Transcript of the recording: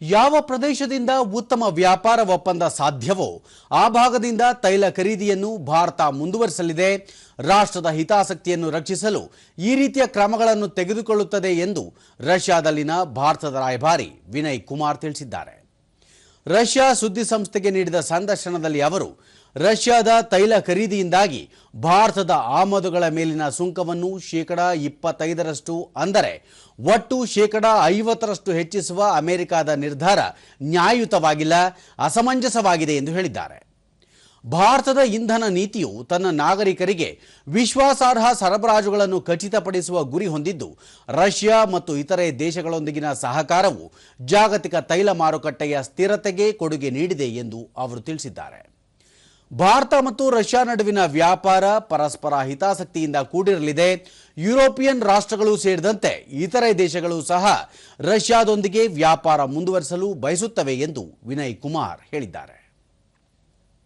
ಯಾವ ಪ್ರದೇಶದಿಂದ ಉತ್ತಮ ವ್ಯಾಪಾರ ಒಪ್ಪಂದ ಸಾಧ್ಯವೋ ಆ ಭಾಗದಿಂದ ತೈಲ ಖರೀದಿಯನ್ನು ಭಾರತ ಮುಂದುವರಿಸಲಿದೆ. ರಾಷ್ಟ್ರದ ಹಿತಾಸಕ್ತಿಯನ್ನು ರಕ್ಷಿಸಲು ಈ ರೀತಿಯ ಕ್ರಮಗಳನ್ನು ತೆಗೆದುಕೊಳ್ಳುತ್ತದೆ ಎಂದು ರಷ್ಯಾದಲ್ಲಿನ ಭಾರತದ ರಾಯಭಾರಿ ವಿನಯ್ ಕುಮಾರ್ ತಿಳಿಸಿದ್ದಾರೆ. ರಷ್ಯಾ ಸುದ್ದಿ ಸಂಸ್ಥೆಗೆ ನೀಡಿದ ಸಂದರ್ಶನದಲ್ಲಿ ಅವರು ರಷ್ಯಾದ ತೈಲ ಖರೀದಿಯಿಂದಾಗಿ ಭಾರತದ ಆಮದುಗಳ ಮೇಲಿನ ಸುಂಕವನ್ನು ಶೇಕಡ ಇಪ್ಪತ್ತೈದರಷ್ಟು ಅಂದರೆ ಒಟ್ಟು ಶೇಕಡ ಐವತ್ತರಷ್ಟು ಹೆಚ್ಚಿಸುವ ಅಮೆರಿಕದ ನಿರ್ಧಾರ ನ್ಯಾಯಯುತವಾಗಿಲ್ಲ, ಅಸಮಂಜಸವಾಗಿದೆ ಎಂದು ಹೇಳಿದ್ದಾರೆ. ಭಾರತದ ಇಂಧನ ನೀತಿಯು ತನ್ನ ನಾಗರಿಕರಿಗೆ ವಿಶ್ವಾಸಾರ್ಹ ಸರಬರಾಜುಗಳನ್ನು ಖಚಿತಪಡಿಸುವ ಗುರಿ ಹೊಂದಿದ್ದು, ರಷ್ಯಾ ಮತ್ತು ಇತರೆ ದೇಶಗಳೊಂದಿಗಿನ ಸಹಕಾರವು ಜಾಗತಿಕ ತೈಲ ಮಾರುಕಟ್ಟೆಯ ಸ್ಥಿರತೆಗೆ ಕೊಡುಗೆ ನೀಡಿದೆ ಎಂದು ಅವರು ತಿಳಿಸಿದ್ದಾರೆ. ಭಾರತ ಮತ್ತು ರಷ್ಯಾ ನಡುವಿನ ವ್ಯಾಪಾರ, ಪರಸ್ಪರ ಹಿತಾಸಕ್ತಿಯಿಂದ ಕೂಡಿರಲಿದೆ. ಯುರೋಪಿಯನ್ ರಾಷ್ಟ್ರಗಳು ಸೇರಿದಂತೆ ಇತರೆ ದೇಶಗಳು ಸಹ ರಷ್ಯಾದೊಂದಿಗೆ ವ್ಯಾಪಾರ ಮುಂದುವರಿಸಲು ಬಯಸುತ್ತವೆ ಎಂದು ವಿನಯ್ ಕುಮಾರ್ ಹೇಳಿದ್ದಾರೆ.